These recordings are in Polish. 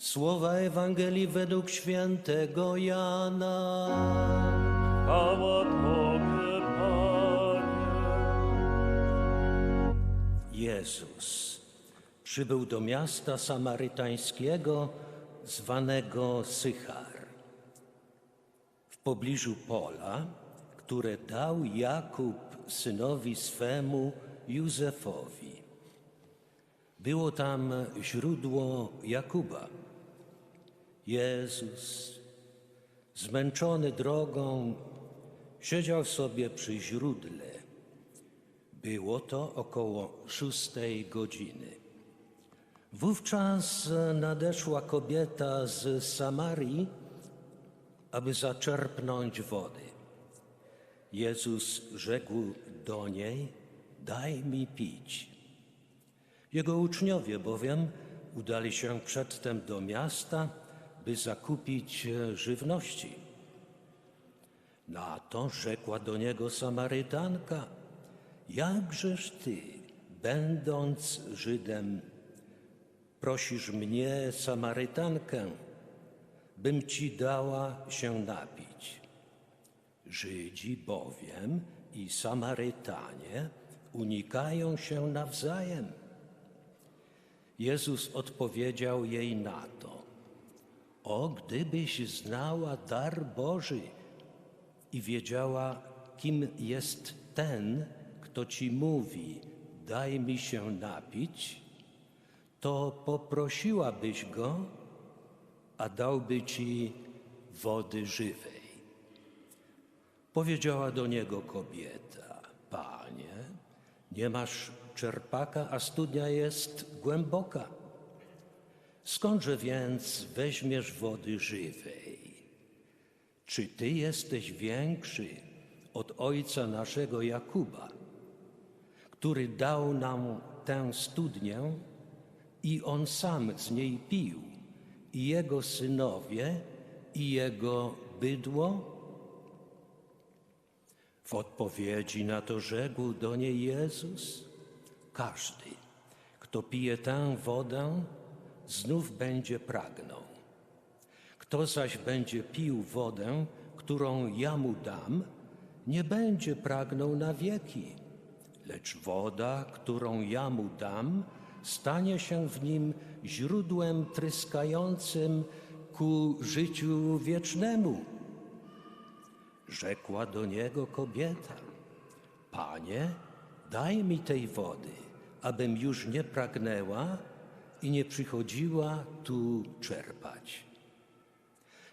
Słowa Ewangelii według świętego Jana. Chwała Tobie, Panie. Jezus przybył do miasta samarytańskiego zwanego Sychar. W pobliżu pola, które dał Jakub synowi swemu Józefowi. Było tam źródło Jakuba. Jezus, zmęczony drogą, siedział sobie przy źródle. Było to około szóstej godziny. Wówczas nadeszła kobieta z Samarii, aby zaczerpnąć wody. Jezus rzekł do niej: Daj mi pić. Jego uczniowie bowiem udali się przedtem do miasta, by zakupić e, żywności. Na to rzekła do niego Samarytanka: Jakżeż ty, będąc Żydem, prosisz mnie, Samarytankę, bym ci dała się napić? Żydzi bowiem i Samarytanie unikają się nawzajem. Jezus odpowiedział jej na to: O, gdybyś znała dar Boży i wiedziała, kim jest ten, kto ci mówi: Daj mi się napić, to poprosiłabyś go, a dałby ci wody żywej. Powiedziała do niego kobieta: Panie, nie masz czerpaka, a studnia jest głęboka. Skądże więc weźmiesz wody żywej? Czy ty jesteś większy od ojca naszego Jakuba, który dał nam tę studnię i on sam z niej pił, i jego synowie, i jego bydło? W odpowiedzi na to rzekł do niej Jezus: Każdy, kto pije tę wodę, znów będzie pragnął. Kto zaś będzie pił wodę, którą ja mu dam, nie będzie pragnął na wieki, lecz woda, którą ja mu dam, stanie się w nim źródłem tryskającym ku życiu wiecznemu. Rzekła do niego kobieta: Panie, daj mi tej wody, abym już nie pragnęła i nie przychodziła tu czerpać.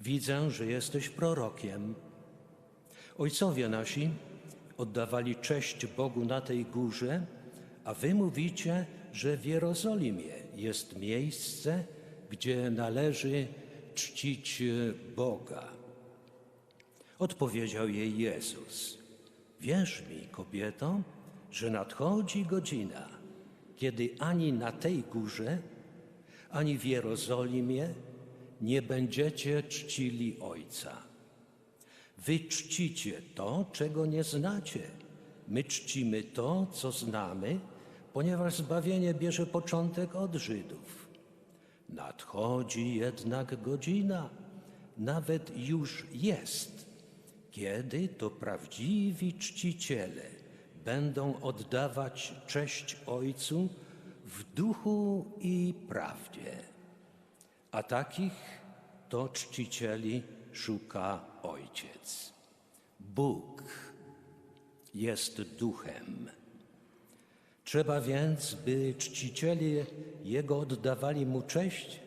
Widzę, że jesteś prorokiem. Ojcowie nasi oddawali cześć Bogu na tej górze, a wy mówicie, że w Jerozolimie jest miejsce, gdzie należy czcić Boga. Odpowiedział jej Jezus: Wierz mi, kobieto, że nadchodzi godzina, kiedy ani na tej górze, ani w Jerozolimie nie będziecie czcili Ojca. Wy czcicie to, czego nie znacie. My czcimy to, co znamy, ponieważ zbawienie bierze początek od Żydów. Nadchodzi jednak godzina, nawet już jest, kiedy to prawdziwi czciciele będą oddawać cześć Ojcu w duchu i prawdzie. A takich to czcicieli szuka Ojciec. Bóg jest duchem. Trzeba więc, by czciciele Jego oddawali Mu cześć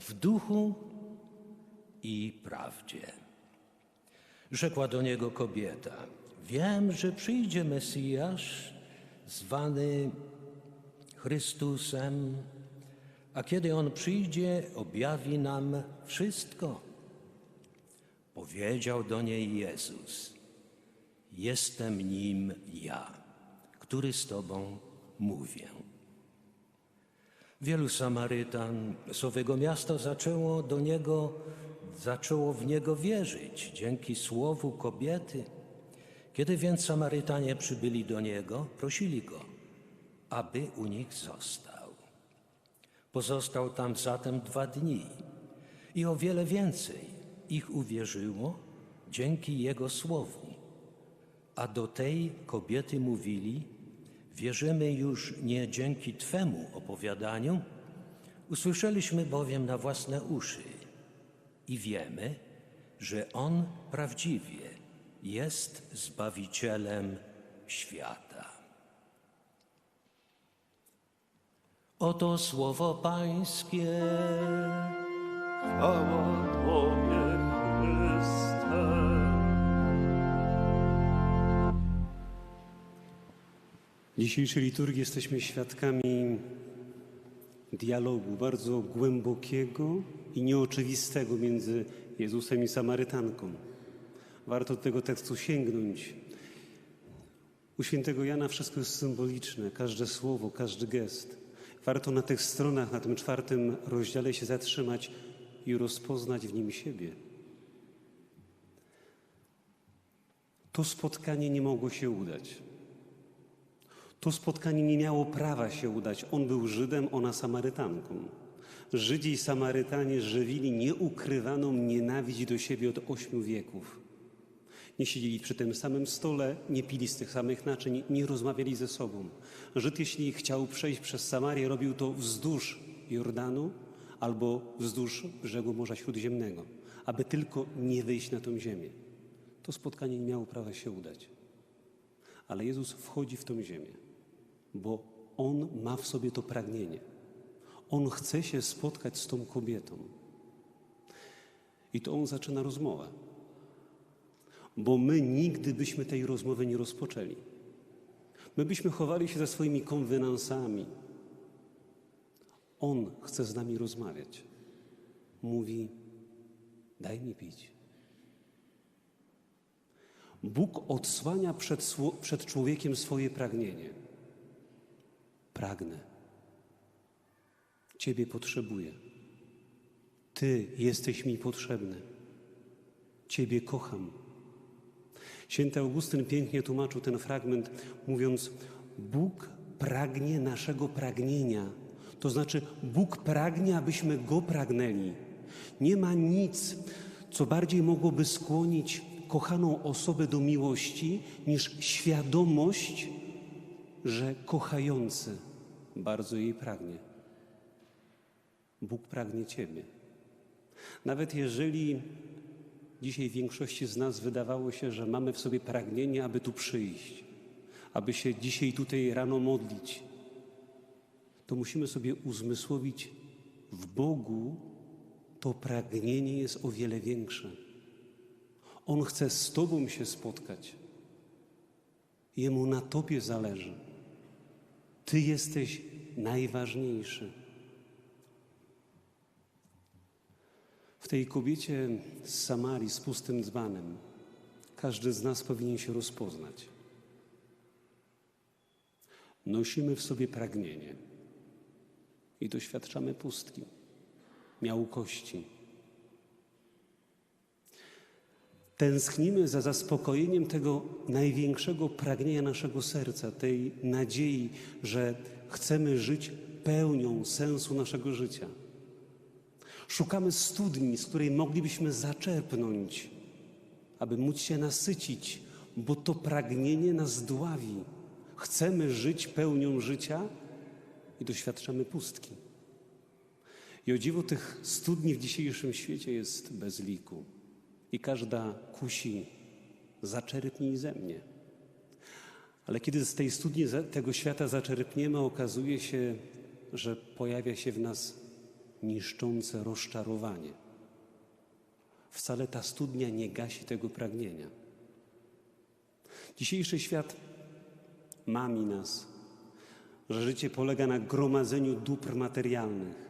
w duchu i prawdzie. Rzekła do niego kobieta: Wiem, że przyjdzie Mesjasz, zwany Chrystusem, a kiedy on przyjdzie, objawi nam wszystko. Powiedział do niej Jezus: Jestem nim ja, który z Tobą mówię. Wielu Samarytan z owego miasta zaczęło do niego, zaczęło w niego wierzyć dzięki słowu kobiety. Kiedy więc Samarytanie przybyli do niego, prosili go, aby u nich został. Pozostał tam zatem dwa dni. I o wiele więcej ich uwierzyło dzięki Jego słowu. A do tej kobiety mówili: Wierzymy już nie dzięki Twemu opowiadaniu, usłyszeliśmy bowiem na własne uszy i wiemy, że On prawdziwie jest Zbawicielem świata. Oto słowo Pańskie. Chwała Tobie, Chryste. W dzisiejszej liturgii jesteśmy świadkami dialogu bardzo głębokiego i nieoczywistego między Jezusem i Samarytanką. Warto do tego tekstu sięgnąć. U świętego Jana wszystko jest symboliczne, każde słowo, każdy gest. Warto na tych stronach, na tym czwartym rozdziale się zatrzymać i rozpoznać w nim siebie. To spotkanie nie mogło się udać. To spotkanie nie miało prawa się udać. On był Żydem, ona Samarytanką. Żydzi i Samarytanie żywili nieukrywaną nienawiść do siebie od ośmiu wieków. Nie siedzieli przy tym samym stole, nie pili z tych samych naczyń, nie rozmawiali ze sobą. Żyd, jeśli chciał przejść przez Samarię, robił to wzdłuż Jordanu albo wzdłuż brzegu Morza Śródziemnego, aby tylko nie wyjść na tą ziemię. To spotkanie nie miało prawa się udać. Ale Jezus wchodzi w tą ziemię, bo On ma w sobie to pragnienie. On chce się spotkać z tą kobietą. I to On zaczyna rozmowę. Bo my nigdy byśmy tej rozmowy nie rozpoczęli. My byśmy chowali się za swoimi konwenansami. On chce z nami rozmawiać. Mówi: Daj mi pić. Bóg odsłania przed, przed człowiekiem swoje pragnienie. Pragnę. Ciebie potrzebuję. Ty jesteś mi potrzebny. Ciebie kocham. Święty Augustyn pięknie tłumaczył ten fragment, mówiąc: Bóg pragnie naszego pragnienia. To znaczy, Bóg pragnie, abyśmy Go pragnęli. Nie ma nic, co bardziej mogłoby skłonić kochaną osobę do miłości, niż świadomość, że kochający bardzo jej pragnie. Bóg pragnie Ciebie. Nawet jeżeli dzisiaj większości z nas wydawało się, że mamy w sobie pragnienie, aby tu przyjść, aby się dzisiaj tutaj rano modlić, to musimy sobie uzmysłowić, w Bogu to pragnienie jest o wiele większe. On chce z Tobą się spotkać. Jemu na Tobie zależy. Ty jesteś najważniejszy. W tej kobiecie z Samarii z pustym dzbanem każdy z nas powinien się rozpoznać. Nosimy w sobie pragnienie i doświadczamy pustki, miałkości. Tęsknimy za zaspokojeniem tego największego pragnienia naszego serca, tej nadziei, że chcemy żyć pełnią sensu naszego życia. Szukamy studni, z której moglibyśmy zaczerpnąć, aby móc się nasycić, bo to pragnienie nas dławi. Chcemy żyć pełnią życia i doświadczamy pustki. I o dziwo tych studni w dzisiejszym świecie jest bez liku. I każda kusi, zaczerpnij ze mnie. Ale kiedy z tej studni tego świata zaczerpniemy, okazuje się, że pojawia się w nas niszczące rozczarowanie. Wcale ta studnia nie gasi tego pragnienia. Dzisiejszy świat mami nas, że życie polega na gromadzeniu dóbr materialnych.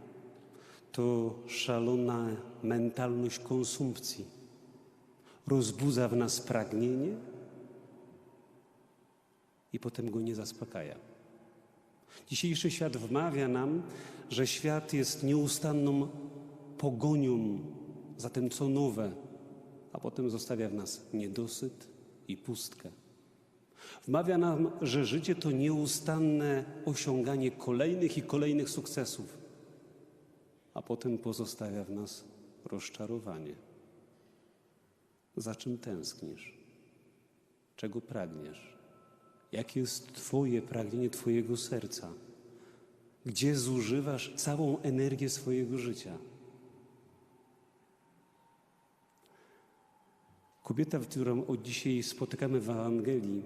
To szalona mentalność konsumpcji. Rozbudza w nas pragnienie i potem go nie zaspokaja. Dzisiejszy świat wmawia nam, że świat jest nieustanną pogonią za tym, co nowe, a potem zostawia w nas niedosyt i pustkę. Wmawia nam, że życie to nieustanne osiąganie kolejnych i kolejnych sukcesów, a potem pozostawia w nas rozczarowanie. Za czym tęsknisz? Czego pragniesz? Jakie jest Twoje pragnienie Twojego serca? Gdzie zużywasz całą energię swojego życia? Kobieta, którą od dzisiaj spotykamy w Ewangelii,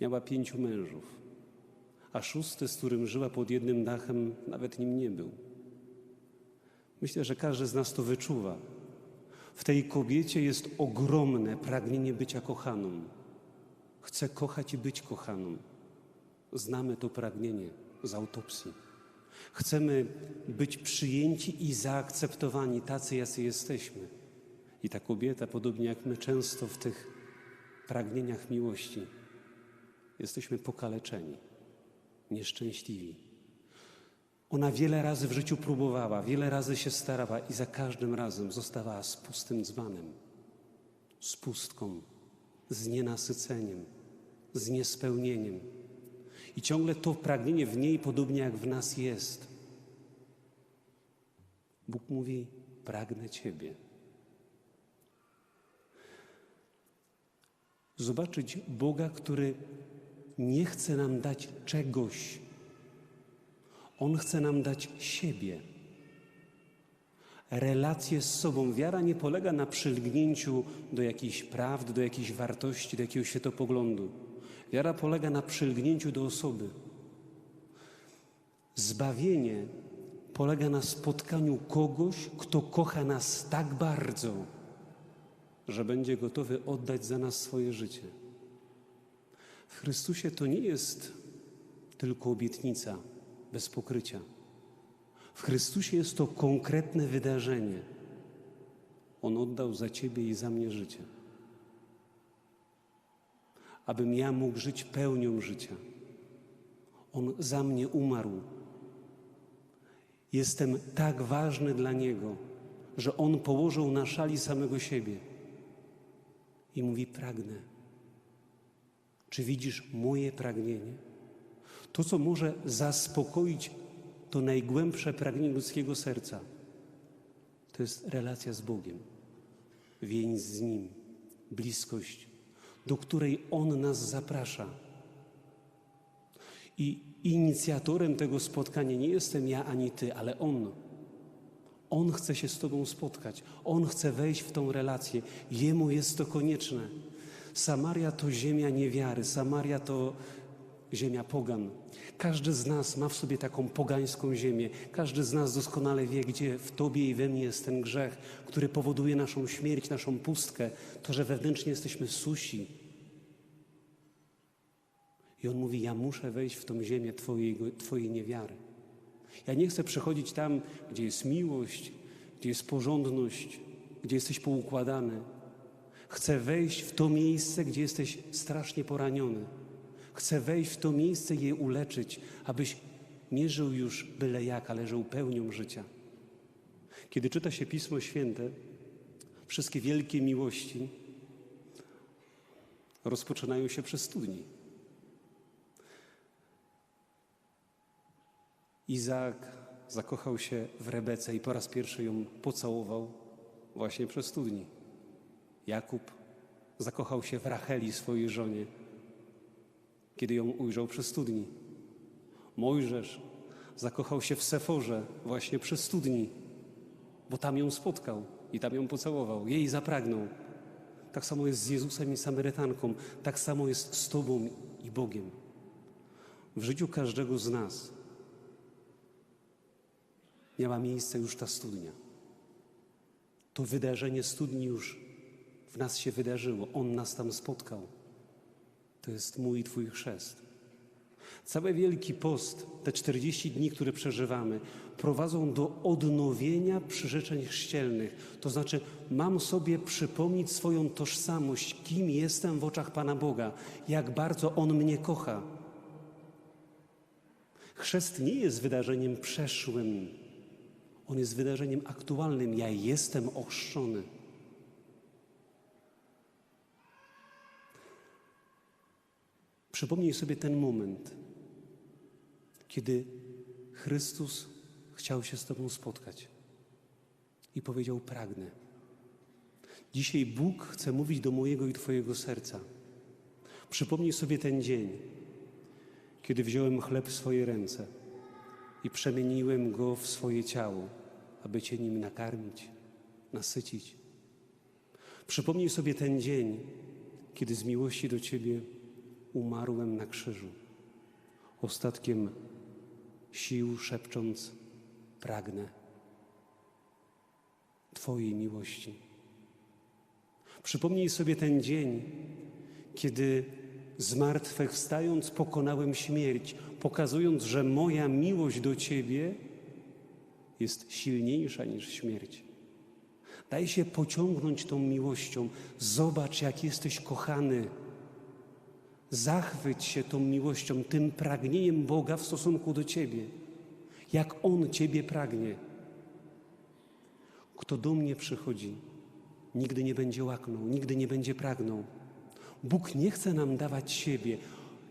miała pięciu mężów, a szósty, z którym żyła pod jednym dachem, nawet nim nie był. Myślę, że każdy z nas to wyczuwa. W tej kobiecie jest ogromne pragnienie bycia kochaną. Chce kochać i być kochaną. Znamy to pragnienie z autopsji. Chcemy być przyjęci i zaakceptowani tacy, jacy jesteśmy. I ta kobieta, podobnie jak my, często w tych pragnieniach miłości jesteśmy pokaleczeni, nieszczęśliwi. Ona wiele razy w życiu próbowała, wiele razy się starała i za każdym razem zostawała z pustym dzbanem, z pustką, z nienasyceniem, z niespełnieniem. I ciągle to pragnienie w niej, podobnie jak w nas jest. Bóg mówi: Pragnę Ciebie. Zobaczyć Boga, który nie chce nam dać czegoś, On chce nam dać siebie. Relację z sobą. Wiara nie polega na przylgnięciu do jakiejś prawdy, do jakiejś wartości, do jakiegoś światopoglądu. Wiara polega na przylgnięciu do osoby. Zbawienie polega na spotkaniu kogoś, kto kocha nas tak bardzo, że będzie gotowy oddać za nas swoje życie. W Chrystusie to nie jest tylko obietnica bez pokrycia. W Chrystusie jest to konkretne wydarzenie. On oddał za Ciebie i za mnie życie. Abym ja mógł żyć pełnią życia. On za mnie umarł. Jestem tak ważny dla Niego, że On położył na szali samego siebie i mówi: Pragnę. Czy widzisz moje pragnienie? To, co może zaspokoić to najgłębsze pragnienie ludzkiego serca, to jest relacja z Bogiem, więź z Nim, bliskość, do której On nas zaprasza. I inicjatorem tego spotkania nie jestem ja ani Ty, ale On. On chce się z Tobą spotkać. On chce wejść w tą relację. Jemu jest to konieczne. Samaria to ziemia niewiary. Samaria to ziemia pogan. Każdy z nas ma w sobie taką pogańską ziemię. Każdy z nas doskonale wie, gdzie w Tobie i we mnie jest ten grzech, który powoduje naszą śmierć, naszą pustkę, to, że wewnętrznie jesteśmy susi. I On mówi: Ja muszę wejść w tą ziemię Twojej, twojej niewiary. Ja nie chcę przechodzić tam, gdzie jest miłość, gdzie jest porządność, gdzie jesteś poukładany. Chcę wejść w to miejsce, gdzie jesteś strasznie poraniony. Chcę wejść w to miejsce i je uleczyć, abyś nie żył już byle jak, ale żył pełnią życia. Kiedy czyta się Pismo Święte, wszystkie wielkie miłości rozpoczynają się przy studni. Izaak zakochał się w Rebece i po raz pierwszy ją pocałował właśnie przy studni. Jakub zakochał się w Racheli, swojej żonie, kiedy ją ujrzał przy studni. Mojżesz zakochał się w Seforze właśnie przy studni, bo tam ją spotkał i tam ją pocałował, jej zapragnął. Tak samo jest z Jezusem i Samarytanką, tak samo jest z Tobą i Bogiem. W życiu każdego z nas miała miejsce już ta studnia. To wydarzenie studni już w nas się wydarzyło. On nas tam spotkał. To jest mój i Twój chrzest. Cały Wielki Post, te 40 dni, które przeżywamy, prowadzą do odnowienia przyrzeczeń chrzcielnych. To znaczy, mam sobie przypomnieć swoją tożsamość, kim jestem w oczach Pana Boga, jak bardzo On mnie kocha. Chrzest nie jest wydarzeniem przeszłym, on jest wydarzeniem aktualnym. Ja jestem ochrzczony. Przypomnij sobie ten moment, kiedy Chrystus chciał się z Tobą spotkać. i powiedział: Pragnę. Dzisiaj Bóg chce mówić do mojego i Twojego serca. Przypomnij sobie ten dzień, kiedy wziąłem chleb w swoje ręce i przemieniłem go w swoje ciało, aby Cię nim nakarmić, nasycić. Przypomnij sobie ten dzień, kiedy z miłości do Ciebie umarłem na krzyżu. Ostatkiem sił szepcząc: Pragnę Twojej miłości. Przypomnij sobie ten dzień, kiedy zmartwychwstając pokonałem śmierć, pokazując, że moja miłość do Ciebie jest silniejsza niż śmierć. Daj się pociągnąć tą miłością. Zobacz, jak jesteś kochany. Zachwyć się tą miłością, tym pragnieniem Boga w stosunku do Ciebie. Jak On Ciebie pragnie. Kto do mnie przychodzi, nigdy nie będzie łaknął, nigdy nie będzie pragnął. Bóg nie chce nam dawać siebie,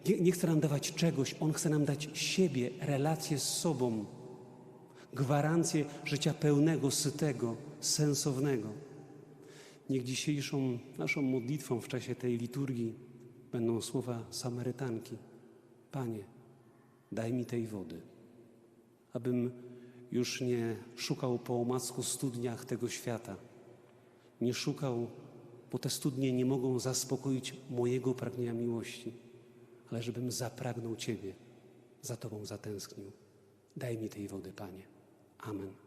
nie, nie chce nam dawać czegoś, On chce nam dać siebie, relację z sobą, gwarancję życia pełnego, sytego, sensownego. Niech dzisiejszą naszą modlitwą w czasie tej liturgii będą słowa Samarytanki. Panie, daj mi tej wody, abym już nie szukał po omacku studniach tego świata, nie szukał, bo te studnie nie mogą zaspokoić mojego pragnienia miłości, ale żebym zapragnął Ciebie, za Tobą zatęsknił. Daj mi tej wody, Panie. Amen.